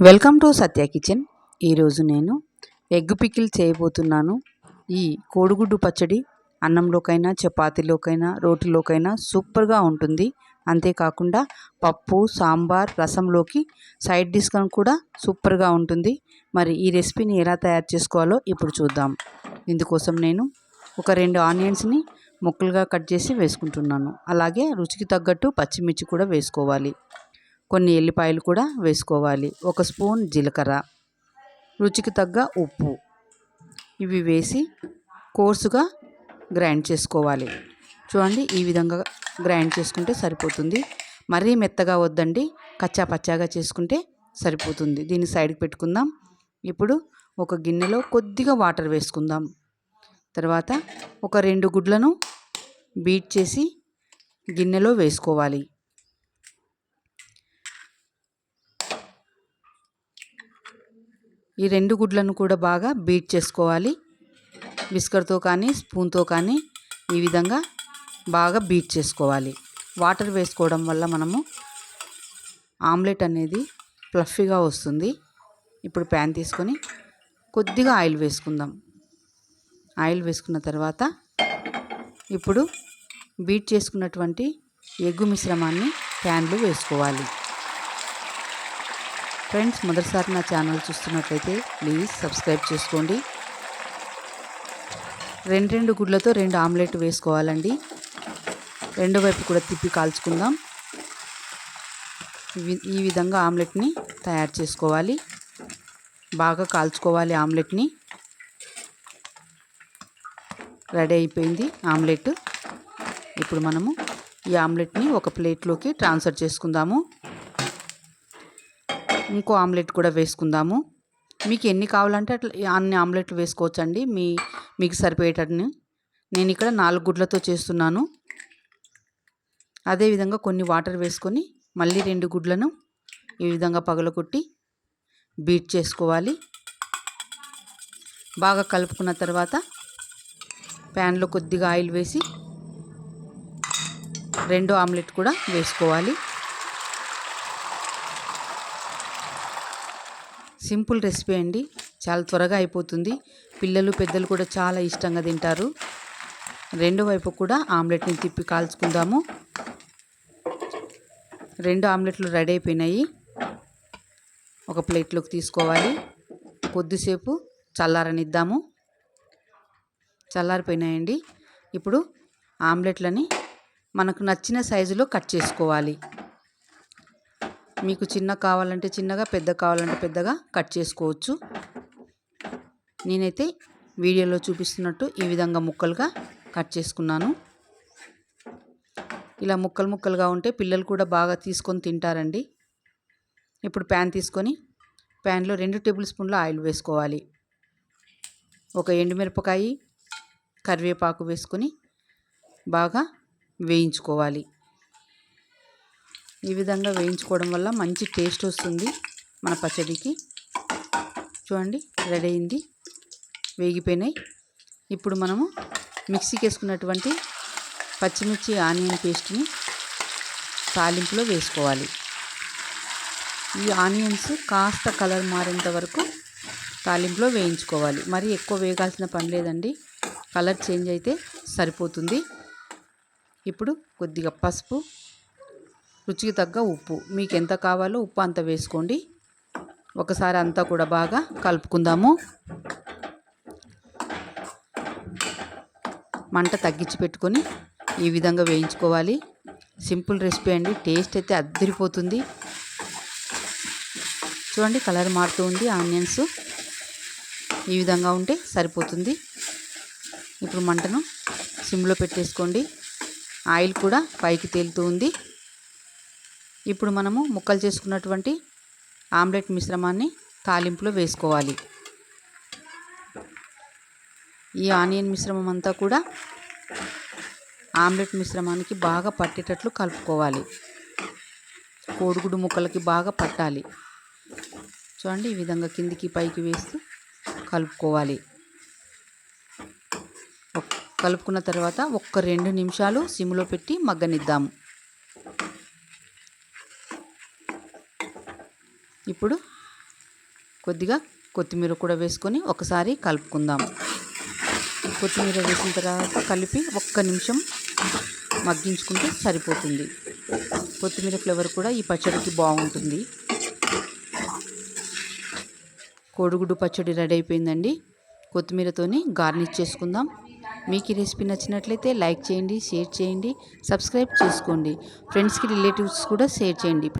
Welcome to Satya kitchen. ఈరోజు నేను egg pickle చేయబోతున్నాను. ఈ కోడిగుడ్డు పచ్చడి అన్నంలోకైనా చపాతీలోకైనా రోటిలోకైనా సూపర్గా ఉంటుంది. అంతేకాకుండా పప్పు సాంబార్ రసంలోకి సైడ్ డిష్గా కూడా సూపర్గా ఉంటుంది. మరి ఈ రెసిపీని ఎలా తయారు చేసుకోవాలో ఇప్పుడు చూద్దాం. ఇందుకోసం నేను ఒక రెండు ఆనియన్స్ని ముక్కలుగా కట్ చేసి వేసుకుంటున్నాను. అలాగే రుచికి తగ్గట్టు పచ్చిమిర్చి కూడా వేసుకోవాలి. కొన్ని ఎల్లిపాయలు కూడా వేసుకోవాలి. ఒక స్పూన్ జీలకర్ర. రుచికి తగ్గ ఉప్పు. ఇవి వేసి కోర్సుగా గ్రైండ్ చేసుకోవాలి. చూడండి ఈ విధంగా గ్రైండ్ చేసుకుంటే సరిపోతుంది. మరీ మెత్తగా వద్దండి. కచ్చా పచ్చాగా చేసుకుంటే సరిపోతుంది. దీన్ని సైడ్కి పెట్టుకుందాం. ఇప్పుడు ఒక గిన్నెలో కొద్దిగా వాటర్ వేసుకుందాం. తర్వాత ఒక రెండు గుడ్లను బీట్ చేసి గిన్నెలో వేసుకోవాలి. ఈ రెండు గుడ్లను కూడా బాగా బీట్ చేసుకోవాలి. విస్కర్తో కానీ స్పూన్తో కానీ ఈ విధంగా బాగా బీట్ చేసుకోవాలి. వాటర్ వేసుకోవడం వల్ల మనము ఆమ్లెట్ అనేది ఫ్లఫీగా వస్తుంది. ఇప్పుడు ప్యాన్ తీసుకొని కొద్దిగా ఆయిల్ వేసుకుందాం. ఆయిల్ వేసుకున్న తర్వాత ఇప్పుడు బీట్ చేసుకున్నటువంటి ఎగ్గు మిశ్రమాన్ని ప్యాన్లో వేసుకోవాలి. ఫ్రెండ్స్ మొదటిసారి నా ఛానల్ చూస్తున్నట్లయితే ప్లీజ్ సబ్స్క్రైబ్ చేసుకోండి. రెండు రెండు గుడ్లతో రెండు ఆమ్లెట్ వేసుకోవాలండి. రెండు వైపు కూడా తిప్పి కాల్చుకుందాం. ఈ విధంగా ఆమ్లెట్ని తయారు చేసుకోవాలి. బాగా కాల్చుకోవాలి ఆమ్లెట్ని. రెడీ అయిపోయింది ఆమ్లెట్. ఇప్పుడు మనము ఈ ఆమ్లెట్ని ఒక ప్లేట్లోకి ట్రాన్స్ఫర్ చేసుకుందాము. ఇంకో ఆమ్లెట్ కూడా వేసుకుందాము. మీకు ఎన్ని కావాలంటే అట్లా అన్ని ఆమ్లెట్లు వేసుకోవచ్చండి. మీ మీకు సరిపోయేటట్టు. నేను ఇక్కడ నాలుగు గుడ్లతో చేస్తున్నాను. అదేవిధంగా కొన్ని వాటర్ వేసుకొని మళ్ళీ రెండు గుడ్లను ఈ విధంగా పగలకొట్టి బీట్ చేసుకోవాలి. బాగా కలుపుకున్న తర్వాత ప్యాన్లో కొద్దిగా ఆయిల్ వేసి రెండు ఆమ్లెట్ కూడా వేసుకోవాలి. సింపుల్ రెసిపీ అండి. చాలా త్వరగా అయిపోతుంది. పిల్లలు పెద్దలు కూడా చాలా ఇష్టంగా తింటారు. రెండో వైపు కూడా ఆమ్లెట్ని తిప్పి కాల్చుకుందాము. రెండు ఆమ్లెట్లు రెడీ అయిపోయినాయి. ఒక ప్లేట్లోకి తీసుకోవాలి. కొద్దిసేపు చల్లారనిద్దాము. చల్లారిపోయినాయండి. ఇప్పుడు ఆమ్లెట్లని మనకు నచ్చిన సైజులో కట్ చేసుకోవాలి. మీకు చిన్న కావాలంటే చిన్నగా పెద్ద కావాలంటే పెద్దగా కట్ చేసుకోవచ్చు. నేనైతే వీడియోలో చూపిస్తున్నట్టు ఈ విధంగా ముక్కలుగా కట్ చేసుకున్నాను. ఇలా ముక్కలు ముక్కలుగా ఉంటే పిల్లలు కూడా బాగా తీసుకొని తింటారండి. ఇప్పుడు ప్యాన్ తీసుకొని ప్యాన్లో రెండు టేబుల్ స్పూన్ల ఆయిల్ వేసుకోవాలి. ఒక ఎండుమిరపకాయ కరివేపాకు వేసుకొని బాగా వేయించుకోవాలి. ఈ విధంగా వేయించుకోవడం వల్ల మంచి టేస్ట్ వస్తుంది మన పచ్చడికి. చూడండి రెడీ అయింది. వేగిపోయినాయి. ఇప్పుడు మనము మిక్సీకి వేసుకున్నటువంటి పచ్చిమిర్చి ఆనియన్ పేస్ట్ని తాలింపులో వేసుకోవాలి. ఈ ఆనియన్స్ కాస్త కలర్ మారేంత వరకు తాలింపులో వేయించుకోవాలి. మరి ఎక్కువ వేగాల్సిన పని లేదండి. కలర్ చేంజ్ అయితే సరిపోతుంది. ఇప్పుడు కొద్దిగా పసుపు రుచికి తగ్గ ఉప్పు. మీకు ఎంత కావాలో ఉప్పు అంత వేసుకోండి. ఒకసారి అంతా కూడా బాగా కలుపుకుందాము. మంట తగ్గించి పెట్టుకొని ఈ విధంగా వేయించుకోవాలి. సింపుల్ రెసిపీ అండి. టేస్ట్ అయితే అద్దరిపోతుంది. చూడండి కలర్ మారుతూ ఉంది. ఆనియన్స్ ఈ విధంగా ఉంటే సరిపోతుంది. ఇప్పుడు మంటను సిమ్లో పెట్టేసుకోండి. ఆయిల్ కూడా పైకి తేలుతూ ఉంది. ఇప్పుడు మనము ముక్కలు చేసుకున్నటువంటి ఆమ్లెట్ మిశ్రమాన్ని తాలింపులో వేసుకోవాలి. ఈ ఆనియన్ మిశ్రమం అంతా కూడా ఆమ్లెట్ మిశ్రమానికి బాగా పట్టేటట్లు కలుపుకోవాలి. కోడిగుడు ముక్కలకి బాగా పట్టాలి. చూడండి ఈ విధంగా కిందికి పైకి వేస్తూ కలుపుకోవాలి. కలుపుకున్న తర్వాత ఒక్క రెండు నిమిషాలు సిమ్లో పెట్టి మగ్గనిద్దాము ఇప్పుడు కొద్దిగా కొత్తిమీర కూడా వేసుకొని ఒకసారి కలుపుకుందాం. కొత్తిమీర వేసిన తర్వాత కలిపి ఒక్క నిమిషం మగ్గించుకుంటే సరిపోతుంది. కొత్తిమీర ఫ్లేవర్ కూడా ఈ పచ్చడికి బాగుంటుంది. కోడిగుడ్డు పచ్చడి రెడీ అయిపోయిందండి. కొత్తిమీరతోని గార్నిష్ చేసుకుందాం. మీకు ఈ రెసిపీ నచ్చినట్లయితే లైక్ చేయండి షేర్ చేయండి సబ్స్క్రైబ్ చేసుకోండి. ఫ్రెండ్స్కి రిలేటివ్స్ కూడా షేర్ చేయండి.